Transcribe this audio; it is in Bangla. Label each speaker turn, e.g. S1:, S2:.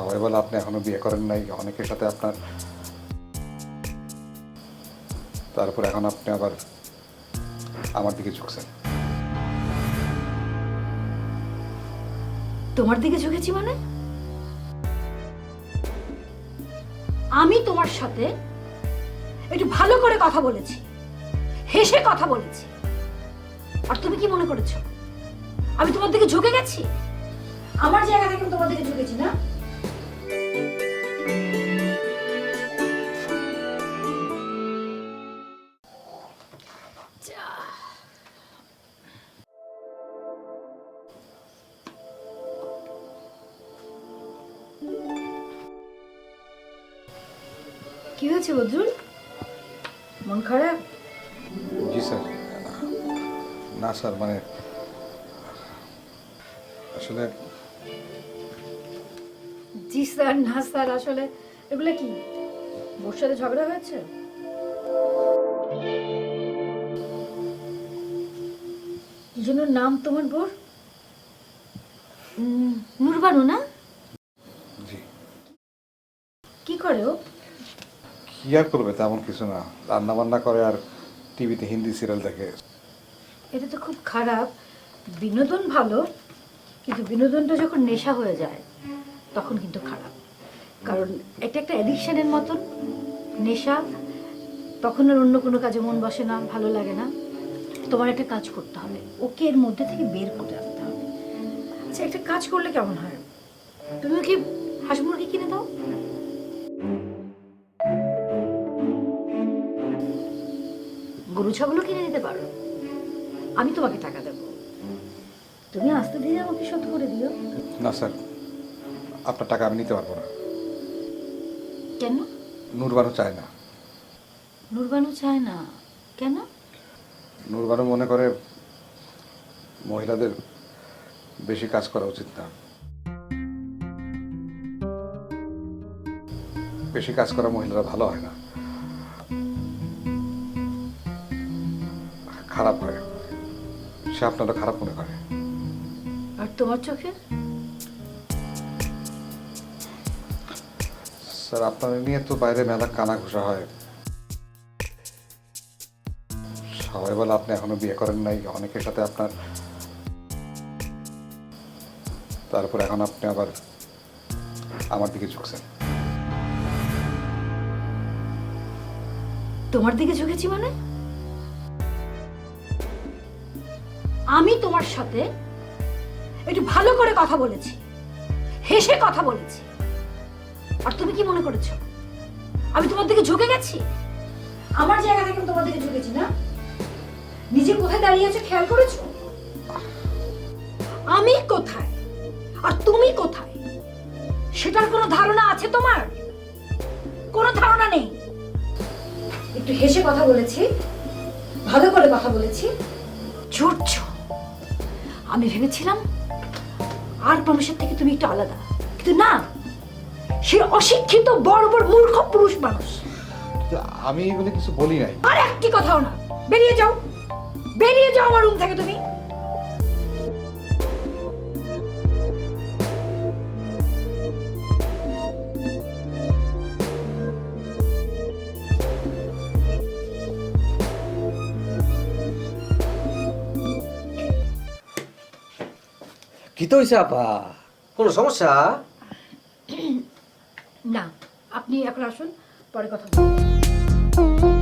S1: সবাই বলে আপনি এখনও বিয়ে করেন নাই, অনেকের সাথে আপনার তারপর এখন আপনি আবার আমার দিকে ঝুঁকছেন।
S2: তোমার দিকে ঝুঁকেছি মানে? আমি তোমার সাথে একটু ভালো করে কথা বলেছি, হেসে কথা বলেছি। আর তুমি কি মনে করেছ? আমি তোমার দিকে ঝুঁকে গেছি? আমার জায়গা থেকে তোমার দিকে ঝুঁকেছি না? কি হয়েছে বদরুল? মন খারাপ?
S1: জি স্যার। না স্যার মানে আসলে
S2: জি স্যার না স্যার আসলে এগুলো কি? বোর সাথে ঝগড়া হয়েছে? কি যেন নাম তোমার বোর নূরবানু না?
S1: জি।
S2: কি করে ও?
S1: কি আর করবে তেমন কিছু না। রান্না বান্না করে আর টিভিতে হিন্দি সিরিয়াল দেখে।
S2: এটা তো খুব খারাপ। বিনোদন ভালো, কিন্তু বিনোদনটা যখন নেশা হয়ে যায়, তখন কিন্তু খারাপ। কারণ এটা একটা অ্যাডিকশনের মতন নেশা। তখন আর অন্য কোনো কাজে মন বসে না, ভালো লাগে না। তোমার একটা কাজ করতে হবে। ওকে এর মধ্যে থেকে বের করে আনতে হবে। আচ্ছা একটা কাজ করলে কেমন হয়? তুমি কি হাঁস মুরগি কিনে দাও। গরু ছাগলও কিনে দিতে পারো। আমি তোমাকে টাকা দেবো। তুমি আস্তে ধীরে আমাকে শোধ করে দিও।
S1: না স্যার। আপনার টাকা আমি নিতে পারব না।
S2: কেন?
S1: নূরবানু চায় না।
S2: নুরবানু চায় না। কেন?
S1: নূরবানু মনে করে মহিলাদের বেশি কাজ করা উচিত না। বেশি কাজ করা মহিলারা ভালো হয় না। খারাপ হয়। সে আপনারা খারাপ মনে করে।
S2: আর তোমার চোখে?
S1: স্যার আপনার নিয়ে তো বাইরে মেলা কানা ঘোষা হয়। সবাই বলে আপনি এখনও বিয়ে করেন নাই অনেকের সাথে আপনার। তারপর এখন আপনি আবার আমার দিকে ঝুঁকছেন।
S2: তোমার দিকে ঝুঁকেছি মানে? আমি তোমার সাথে একটু ভালো করে কথা বলেছি, হেসে কথা বলেছি। আর তুমি কি মনে করেছ? আমি তোমার দিকে ঝুঁকে গেছি? আমার জায়গা থেকে তোমার দিকে ঝুঁকেছি না? নিজে কোথায় দাঁড়িয়ে আছো খেয়াল করেছ? আমি কোথায়? আর তুমি কোথায়? সেটার কোনো ধারণা আছে তোমার? কোনো ধারণা নেই। একটু হেসে কথা বলেছি, ভালো করে কথা বলেছি চুরছ আমি ভেবেছিলাম আর মানুষের থেকে তুমি একটু আলাদা। কিন্তু না সে অশিক্ষিত বড় বড় মূর্খ পুরুষ মানুষ।
S1: আমি এগুলো কিছু বলি নাই।
S2: আর একটি কথাও না। বেরিয়ে যাও। বেরিয়ে যাও আমার রুম থেকে তুমি।
S3: কি তো হয়েছে আপা? কোনো সমস্যা?
S2: না আপনি এখন আসুন পরে কথা বলব।